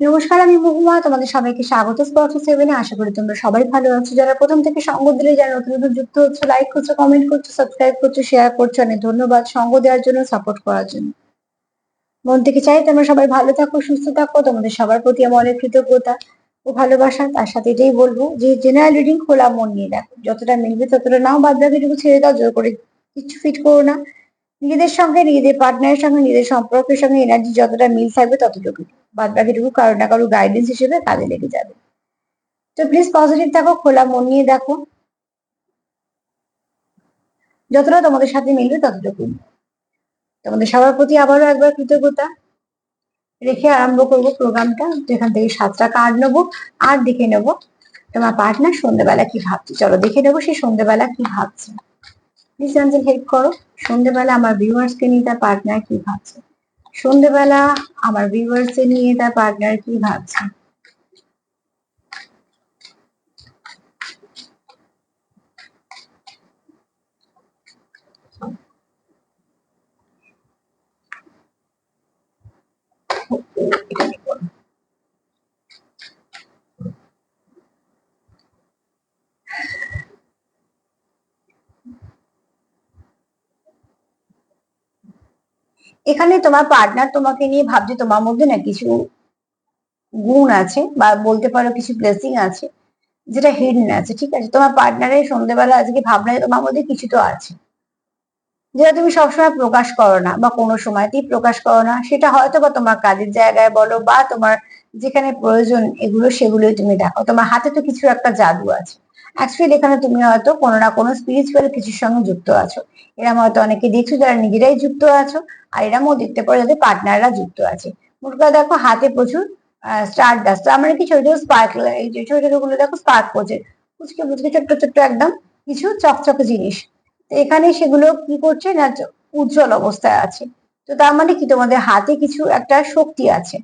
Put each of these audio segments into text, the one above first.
নমস্কার, আমি মহুমা তোমাদের সবাইকে স্বাগত স্পর্শ সেভেনে আশা করি তোমরা সবাই ভালো আছো। যারা প্রথম থেকে সঙ্গ দিলে, যারা নতুন নতুন যুক্ত হচ্ছে লাইক করছ কমেন্ট করছ সাবস্ক্রাইব করছ শেয়ার করছ, অনেক ধন্যবাদ সঙ্গ দেওয়ার জন্য সাপোর্ট করার জন্য। মন থেকে চাই তোমরা সবাই ভালো থাকো, সুস্থ থাকো। তোমাদের সবার প্রতি আমার অনেক কৃতজ্ঞতা ও ভালোবাসা। তার সাথে এটাই বলব যে জেনারেল রিডিং খোলা মন নিয়ে দেখো যতটা মিলবে ততটা নাও। বাদ বাকিটুকু ছেড়ে দাও, জোর করে কিছু ফিট করো না। নিজেদের সঙ্গে, নিজেদের পার্টনারের সঙ্গে, নিজেদের সম্পর্কের সঙ্গে এনার্জি যতটা মিল থাকবে ততটুকু বাদ বাকিটুকু কারও না কারও গাইডেন্স হিসেবে কাজে লেগে যাবে। তো প্লিজ পজিটিভ থাকো, খোলা মন নিয়ে দেখো। যতটা তোমাদের সাথে মিলবে ততটুকু তোমাদের সবার প্রতি আবারও একবার কৃতজ্ঞতা। রেখে আরম্ভ করব প্রোগ্রামটা যেখান থেকে সাতটা কার্ড নেব, আর দেখে নেব তোমার পার্টনার সন্ধ্যেবেলা কি ভাবছে। চলো দেখে নেব সে সন্ধ্যেবেলা কি ভাবছে। প্লিজ অ্যাঞ্জেল হেল্প করো। সন্ধ্যেবেলা আমার ভিউয়ার্সকে নিয়ে তার পার্টনার কি ভাবছে? সন্ধ্যেবেলা আমার ভিউয়ার্স নিয়ে তার পার্টনার কি ভাবছে? এখানে তোমার পার্টনার তোমাকে নিয়ে ভাবছে তোমার মধ্যে না কিছু গুণ আছে বা বলতে পারো কিছু ব্লেসিং আছে যেটা হিডেন আছে, ঠিক আছে? তোমার পার্টনারের সন্ধ্যেবেলা আজকে ভাবনা তোমার মধ্যে কিছু তো আছে। যেটা তুমি সবসময় প্রকাশ করো না বা কোনো সময়তেই প্রকাশ করো না, সেটা হয়তো বা তোমার কাজের জায়গায় বলো বা তোমার যেখানে প্রয়োজন এগুলো সেগুলোই তুমি দেখো। তোমার হাতে তো কিছু একটা জাদু আছে। অ্যাকচুয়ালি এখানে তুমি হয়তো কোনো না কোনো স্পিরিচুয়াল কিছুর সঙ্গে যুক্ত আছো। এরম হয়তো অনেকে দেখছ যারা নিজেরাই যুক্ত আছো, আর এরমও দেখতে পারো যাদের পার্টনাররা যুক্ত আছে। মোট কথা দেখো, হাতে প্রচুর স্টার ডাস্ট আমার কি? ছোট ছোট স্পার্ক ছোট ছোটগুলো দেখো স্পার্ক করছে পুচকে পুচকে, ছোট্ট ছোট্ট একদম কিছু চকচকে জিনিস। তো এখানে সেগুলো কি করছে না উজ্জ্বল অবস্থায় আছে। তো তার মানে কি? তোমাদের হাতে কিছু একটা শক্তি আছে।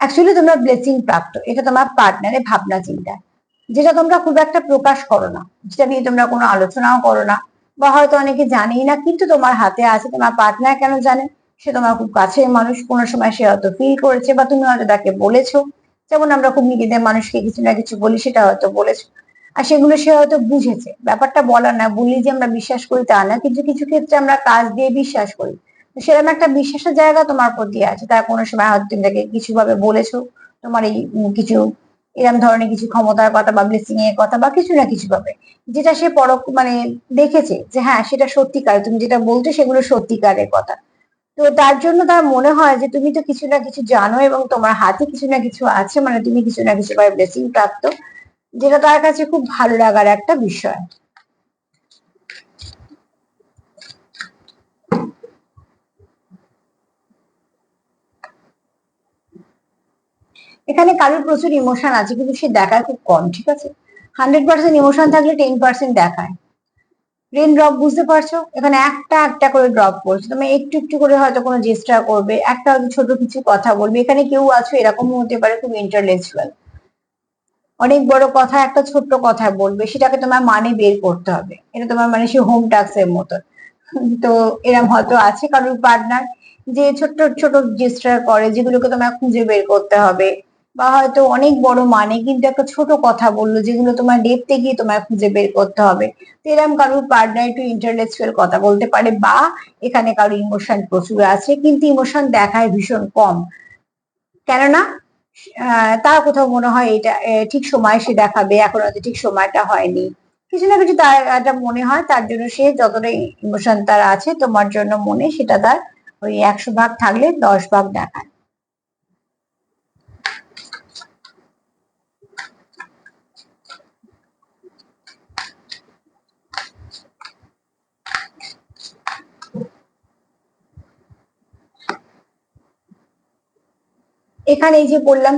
অ্যাকচুয়ালি তোমরা ব্লেসিং প্রাপ্ত। এটা তোমার পার্টনারের ভাবনা চিন্তা যেটা তোমরা খুব একটা প্রকাশ করো না, যেটা নিয়ে তোমরা কোনো আলোচনাও করো না, বা হয়তো অনেকে জানেই না, কিন্তু তোমার হাতে আছে, তোমার পার্টনার কেন জানে? সে তোমার খুব কাছের মানুষ, কোনো সময় সে হয়তো ফিল করেছে, বা তুমি হয়তো তাকে বলেছ। যেমন আমরা খুব নিজেদের মানুষকে কিছু না কিছু বলি, সেটা হয়তো বলেছ। আর সেগুলো সে হয়তো বুঝেছে। ব্যাপারটা বলার না বলি যে আমরা বিশ্বাস করি তা না, কিন্তু কিছু ক্ষেত্রে আমরা কাজ দিয়ে বিশ্বাস করি। সেরকম একটা বিশ্বাসের জায়গা তোমার প্রতি আছে। তার কোনো সময় হয়তো তুমি তাকে কিছু ভাবে বলেছ, তোমার এই কিছু এরকম ধরনের কিছু ক্ষমতার কথা বা ব্লেসিং এর কথা বা কিছু না কিছু ভাবে। যেটা সে পর মানে দেখেছে যে হ্যাঁ সেটা সত্যিকার। তুমি যেটা বলছো সেগুলো সত্যিকারের কথা। তো তার জন্য তার মনে হয় যে তুমি তো কিছু না কিছু জানো এবং তোমার হাতে কিছু না কিছু আছে মানে তুমি কিছু না কিছু ব্লেসিং প্রাপ্ত। যেটা তার কাছে খুব ভালো লাগার একটা বিষয়। এখানে কারোর প্রচুর ইমোশন আছে, কিন্তু সে দেখায় খুব কম, ঠিক আছে? হান্ড্রেড পার্সেন্ট ইমোশন থাকলে টেন পার্সেন্ট দেখায়। রেন ড্রপ বুঝতে পারছ? এখানে একটা একটা করে ড্রপ করছ তুমি একটু একটু করে হয়তো কোনো জেস্টার করবে, একটা হয়তো ছোট কিছু কথা বলবে। এখানে কেউ আছো এরকম হতে পারে, খুব ইন্টারলেকচুয়াল অনেক বড় কথা, একটা ছোট্ট কথা বলবে, সেটাকে তোমার মানে বের করতে হবে। এটা তোমার মানে সে হোম টাক্স এর মতো। তো এরম হয়তো আছে কারোর পার্টনার যে ছোট্ট ছোট জেস্টার করে, যেগুলোকে তোমার খুঁজে বের করতে হবে। বা হয়তো অনেক বড় মানে কিন্তু একটা ছোট কথা বলল যেগুলো তোমার ডেপতে গিয়ে তোমার খুঁজে বের করতে হবে। তো এরকম কারোর পার্টনার একটু ইন্টারলেকচুয়াল কথা বলতে পারে বা এখানে কারোর ইমোশন প্রচুর আছে, কিন্তু ইমোশন দেখায় ভীষণ কম। কেননা তার কোথাও মনে হয় এটা ঠিক সময় সে দেখাবে, এখন হয়তো ঠিক সময়টা হয়নি। কিছু না কিছু তার একটা মনে হয়, তার জন্য সে যতটা ইমোশন তার আছে, তোমার জন্য মনে সেটা তার ওই একশো ভাগ থাকলে দশ ভাগ দেখায়। এখানে এই যে বললাম,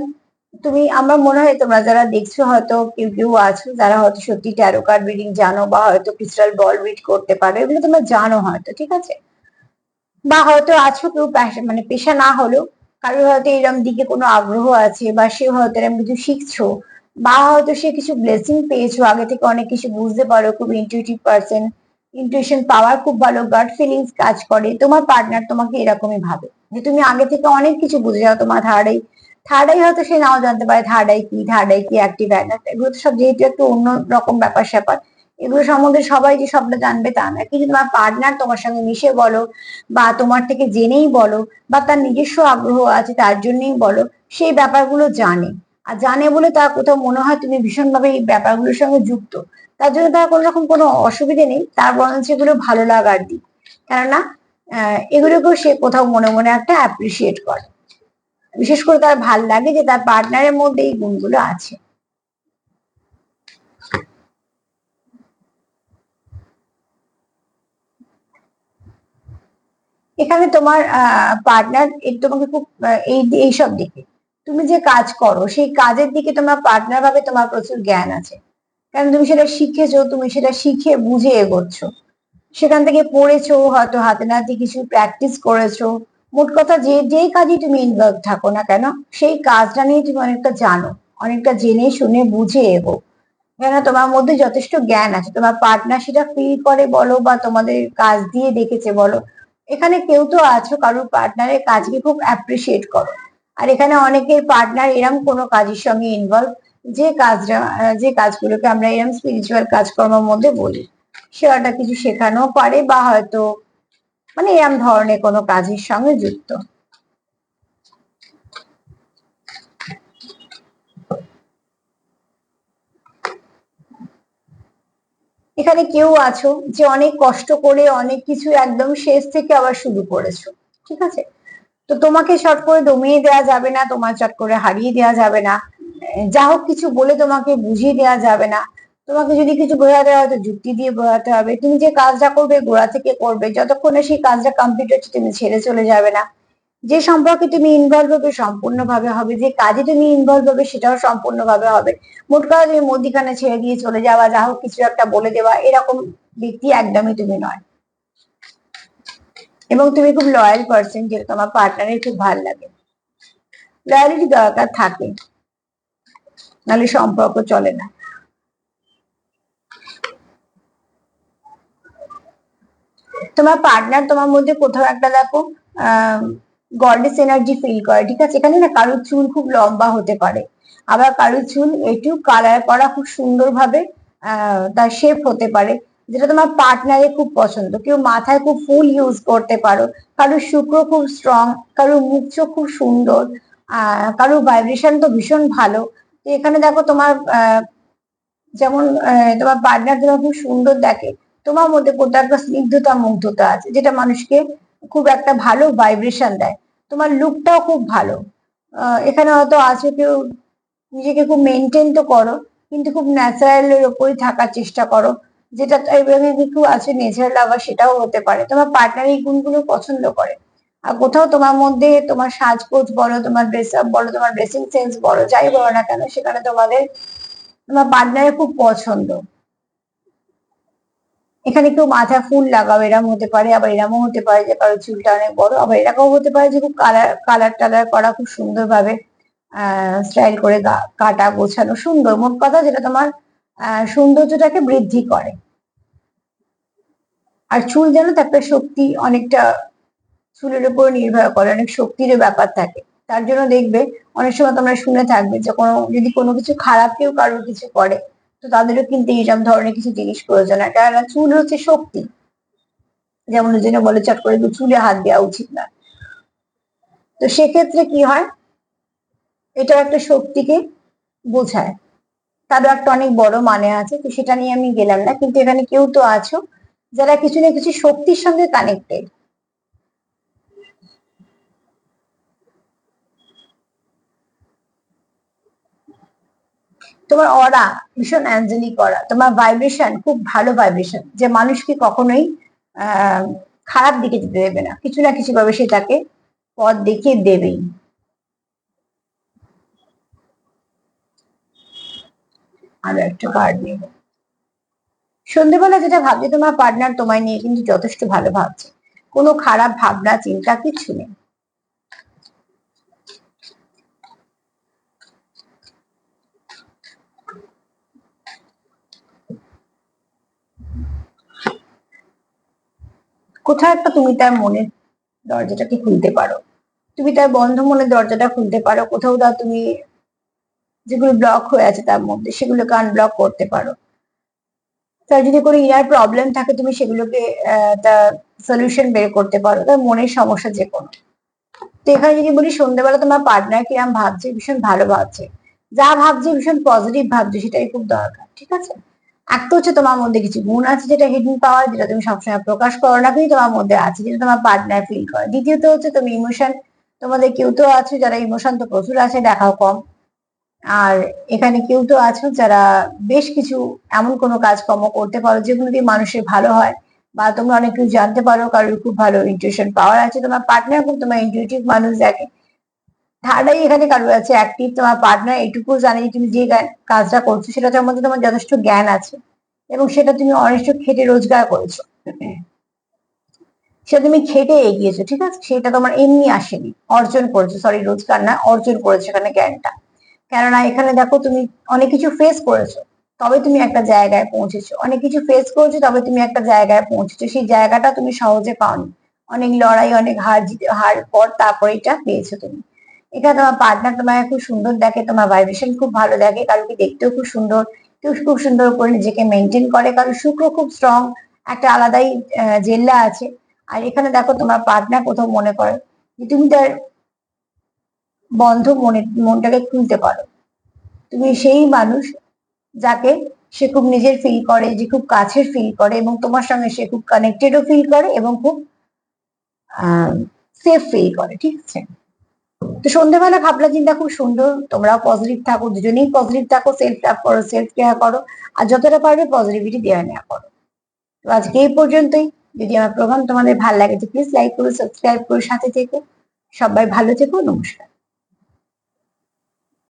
তুমি, আমার মনে হয় তোমরা যারা দেখছ হয়তো কেউ কেউ আছো, যারা হয়তো সত্যি ট্যারো কার্ড রিডিং জানো বা হয়তো ক্রিস্টাল বল রিড করতে পারো, এগুলো তোমরা জানো হয়তো, ঠিক আছে? বা হয়তো আছো কেউ মানে পেশা না হলেও, কারোর হয়তো এরম দিকে কোনো আগ্রহ আছে বা সে হয়তো এরম কিছু শিখছো, বা হয়তো সে কিছু ব্লেসিং পেয়েছ, আগে থেকে অনেক কিছু বুঝতে পারো, খুব ইন্টুইটিভ পার্সন ইন্টুইশন পাওয়ার খুব ভালো গার্ড ফিলিংস কাজ করে। তোমার পার্টনার তোমাকে এরকমই ভাবে যে, তুমি আগে থেকে অনেক কিছু বুঝে যাও তোমার ধারে থার্ড আই হয়তো সে নাও জানতে পারে থার্ড আই কি থার্ড আই কি অ্যাক্টিভ এগুলো তো সব যেহেতু একটু অন্য রকম ব্যাপার স্যাপার, এগুলো সম্বন্ধে সবাই যে সবটা জানবে তা না। কিন্তু তোমার পার্টনার তোমার সঙ্গে মিশে বলো বা তোমার থেকে জেনেই বলো বা তার নিজস্ব আগ্রহ আছে তার জন্যই বলো, সেই ব্যাপারগুলো জানে। আর জানে বলে তার কোথাও মনে হয় তুমি ভীষণভাবে এই ব্যাপারগুলোর সঙ্গে যুক্ত। তার জন্য তার কোনো রকম কোনো অসুবিধে নেই। তার বরঞ্চ এগুলো ভালো লাগার দিক। কেননা এগুলোকেও সে কোথাও মনে মনে একটা অ্যাপ্রিসিয়েট করে। বিশেষ করে তার ভালো লাগে যে তার পার্টনারের মধ্যে এই গুণগুলো আছে। এখানে তোমার পার্টনার তোমাকে খুব এই এইসব দিকে। তুমি যে কাজ করো, সেই কাজের দিকে তোমার পার্টনার ভাবে তোমার প্রচুর জ্ঞান আছে। কারণ তুমি সেটা শিখেছো, তুমি সেটা শিখে বুঝে এগোচ্ছ। সেখান থেকে পড়েছো, হয়তো হাতে নাতে কিছু প্র্যাকটিস করেছ। মোট কথা যে যে কাজে তুমি ইনভলভ থাকো না কেন, সেই কাজটা নিয়ে তুমি অনেকটা জানো, অনেকটা জেনে শুনে বুঝে এগো। কেন তোমার মধ্যে যথেষ্ট জ্ঞান আছে, তোমার পার্টনার সেটা ফিল করে বলো বা তোমাদের কাজ দিয়ে দেখেছে বলো। এখানে কেউ তো আছো, কারোর পার্টনারের কাজকে খুব অ্যাপ্রিসিয়েট করো। আর এখানে অনেকের পার্টনার এরম কোনো কাজের সঙ্গে ইনভলভ যে কাজটা যে কাজগুলোকে আমরা এরম স্পিরিচুয়াল কাজকর্মের মধ্যে বলি সে একটা কিছু শেখানো পারে বা হয়তো মানে এরম ধরনের কোনো কাজের সঙ্গে যুক্ত। এখানে কেউ আছো যে অনেক কষ্ট করে অনেক কিছু একদম শেষ থেকে আবার শুরু করেছ, ঠিক আছে? তো তোমাকে চট করে দমিয়ে দেওয়া যাবে না, তোমার চট করে হারিয়ে দেওয়া যাবে না। যা হোক কিছু বলে তোমাকে বুঝিয়ে দেওয়া যাবে না। তোমাকে যদি কিছু বোঝাতে হয় তো যুক্তি দিয়ে বোঝাতে হবে। তুমি যে কাজটা করবে, গোড়া থেকে করবে, যতক্ষণে সেই কাজটা কমপ্লিট হচ্ছে তুমি ছেড়ে চলে যাবে না। যে সম্পর্কে তুমি ইনভলভ হবে সম্পূর্ণভাবে হবে। যে কাজে তুমি ইনভলভ হবে সেটাও সম্পূর্ণভাবে হবে। মোট কথা তুমি মধ্যিখানে ছেড়ে দিয়ে চলে যাওয়া যা হোক কিছু একটা বলে দেওয়া, এরকম ব্যক্তি একদমই তুমি নয়। এবং তুমি খুব লয়াল পার্সন যেটা তোমার পার্টনারের খুব ভালো লাগে। লয়ালিটি দরকার থাকে। নাহলে সম্পর্ক চলে না। তোমার পার্টনার তোমার মধ্যে কোথাও একটা দেখো গডেস এনার্জি ফিল করে, ঠিক আছে? এখানে না কারোর চুল খুব লম্বা হতে পারে। আবার কারোর চুল একটু কালার করা খুব সুন্দরভাবে তার শেপ হতে পারে, যেটা তোমার পার্টনারের খুব পছন্দ। কেউ মাথায় খুব ফুল ইউজ করতে পারো, কারোর শুক্র খুব স্ট্রং কারোর মুখ চোখ খুব সুন্দর, আহ, কারোর ভাইব্রেশন তো ভীষণ ভালো এখানে দেখো তোমার যেমন তোমার পার্টনার তোমার খুব সুন্দর দেখে, তোমার মধ্যে কোথাও একটা স্নিগ্ধতা, মুগ্ধতা আছে, যেটা মানুষকে খুব একটা ভালো ভাইব্রেশন দেয়। তোমার লুকটাও খুব ভালো। এখানে হয়তো আছে কেউ, নিজেকে খুব মেনটেন তো করো, কিন্তু খুব ন্যাচারাল এর উপরই থাকার চেষ্টা করো, যেটা কেউ আছে নেচার লাভার সেটাও হতে পারে। তোমার পার্টনার এই গুণগুলো পছন্দ করে। কোথাও তোমার মধ্যে তোমার সাজগোজ বলো, তোমার ড্রেস আপ বলো, তোমার ড্রেসিং সেন্স বলো, যাই বলো না কেন, সেখানে তোমাদের, তোমার পার্টনারের খুব পছন্দ। এখানে কেউ মাথা ফুল লাগাও, এরম হতে পারে, আবার এরমও হতে পারে যে কারও চুলটা অনেক বড়, আবার এরকম হতে পারে যে খুব কালার কালার টালার করা খুব সুন্দর সুন্দরভাবে স্টাইল করে কাটা, গোছানো সুন্দর। মোট কথা যেটা তোমার সৌন্দর্যটাকে বৃদ্ধি করে। আর চুল যেন তো একটা শক্তি অনেকটা চুলের উপর নির্ভর করে, অনেক শক্তিরও ব্যাপার থাকে। তার জন্য দেখবে, অনেক সময় তোমরা শুনে থাকবে যে কোনো, যদি কোনো কিছু খারাপ কেউ কারোর কিছু করে, তো তাদেরও কিন্তু এইরকম ধরনের কিছু জিনিস প্রয়োজন হয়। কেননা চুল হচ্ছে শক্তি। যেমন ওই বলে, চট করে চুলে হাত দেওয়া উচিত না। তো সেক্ষেত্রে কি হয়? এটা একটা শক্তিকে বোঝায়। তারও একটা অনেক বড় মানে আছে, তো সেটা নিয়ে আমি গেলাম না। কিন্তু এখানে কেউ তো আছো, যারা কিছু না কিছু শক্তির সঙ্গে কানেক্টেড তোমার অরা ভীষণ অ্যাঞ্জেলিক অরা তোমার ভাইব্রেশন খুব ভালো ভাইব্রেশন যে মানুষকে কখনোই খারাপ দিকে যেতে দেবে না। কিছু না কিছু ভাবে সে তাকে পথ দেখিয়ে দেবেই। আরও একটা কার্ড নেব। সন্ধ্যেবেলা যেটা ভাবছে, তোমার পার্টনার তোমায় নিয়ে কিন্তু যথেষ্ট ভালো ভাবছে। কোনো খারাপ ভাবনা, চিন্তা, কিছু নেই। কোথাও একটা তুমি তার মনের দরজাটাকে খুলতে পারো? তুমি তার বন্ধ মনে দরজাটা খুলতে পারো। কোথাও তা তুমি যেগুলো ব্লক হয়ে আছে তার মধ্যে সেগুলোকে আনব্লক করতে পারো। তার যদি কোনো ইনার প্রবলেম থাকে, তুমি সেগুলোকে তার সলিউশন বের করতে পারো। তার মনের সমস্যা যে কোনো। তো এখানে যদি বলি, সন্ধ্যেবেলা তোমার পার্টনার কিরম ভাবছে, ভীষণ ভালো ভাবছে। যা ভাবছে, ভীষণ পজিটিভ ভাবছে, সেটাই খুব দরকার, ঠিক আছে? একটা হচ্ছে তোমার মধ্যে কিছু গুণ আছে যেটা হিডেন পাওয়ার যেটা তুমি সবসময় প্রকাশ করো না, কিন্তু তোমার মধ্যে আছে, যেটা তোমার পার্টনার ফিল করে। দ্বিতীয়ত হচ্ছে তুমি ইমোশন তোমাদের কেউ তো আছো যারা ইমোশন তো প্রচুর আছে, দেখাও কম। আর এখানে কেউ তো আছো যারা বেশ কিছু এমন কোনো কাজকর্ম করতে পারো যেগুলো দিয়ে মানুষের ভালো হয়, বা তোমরা অনেক কিছু জানতে পারো, কারোর খুব ভালো ইনটিউশন পাওয়ার আছে, তোমার পার্টনার খুব তোমার ইনটিউটিভ মানুষ দেখে। থার্ডাই এখানে কারোর আছে অ্যাক্টিভ তোমার পার্টনার এটুকু জানে যে তুমি যে কাজটা করছ, সেটার মধ্যে তোমার যথেষ্ট জ্ঞান আছে এবং সেটা তুমি অনেষ্ট খেটে রোজগার করেছ। সেটা তুমি খেটে এগিয়েছো, ঠিক আছে? সেটা তোমার এমনি আসেনি, অর্জন করেছ সরি রোজগার না, অর্জন করেছ এখানে জ্ঞানটা। কেননা এখানে দেখো তুমি অনেক কিছু ফেস করেছ, তবে তুমি একটা জায়গায় পৌঁছেছো। অনেক কিছু ফেস করেছ, তবে তুমি একটা জায়গায় পৌঁছেছো। সেই জায়গাটা তুমি সহজে পাওনি। অনেক লড়াই, অনেক হার জিতে হার পর তারপরে এটা পেয়েছ তুমি। এখানে তোমার পার্টনার তোমাকে খুব সুন্দর দেখে, তোমার ভাইব্রেশন খুব ভালো দেখে কারোকে দেখতেও খুব সুন্দর। কেউ খুব সুন্দর করে নিজেকে মেনটেন করে, কারণ শুক্র খুব স্ট্রং একটা আলাদাই জেল্লা আছে। আর এখানে দেখো তোমার পার্টনার কোথাও মনে করে যে তুমি তার বন্ধ মনে, মনটাকে খুলতে পারো। তুমি সেই মানুষ যাকে সে খুব নিজের ফিল করে, যে খুব কাছের ফিল করে এবং তোমার সঙ্গে সে খুব কানেক্টেডও ফিল করে এবং খুব সেফ ফিল করে, ঠিক আছে? তো সন্ধ্যেবেলা ভাবনা চিন্তা খুব সুন্দর। তোমরাও পজিটিভ থাকো। দুজনেই পজিটিভ থাকো। সেলফ লাভ করো সেলফ কেয়ার করো। আর যতটা পারবে পজিটিভিটি দেওয়া নেওয়া করো। তো আজকে এই পর্যন্তই। যদি আমার প্রোগ্রাম তোমাদের ভালো লাগে, তো প্লিজ লাইক করো সাবস্ক্রাইব করো, সাথে থেকো। সবাই ভালো থেকো, নমস্কার।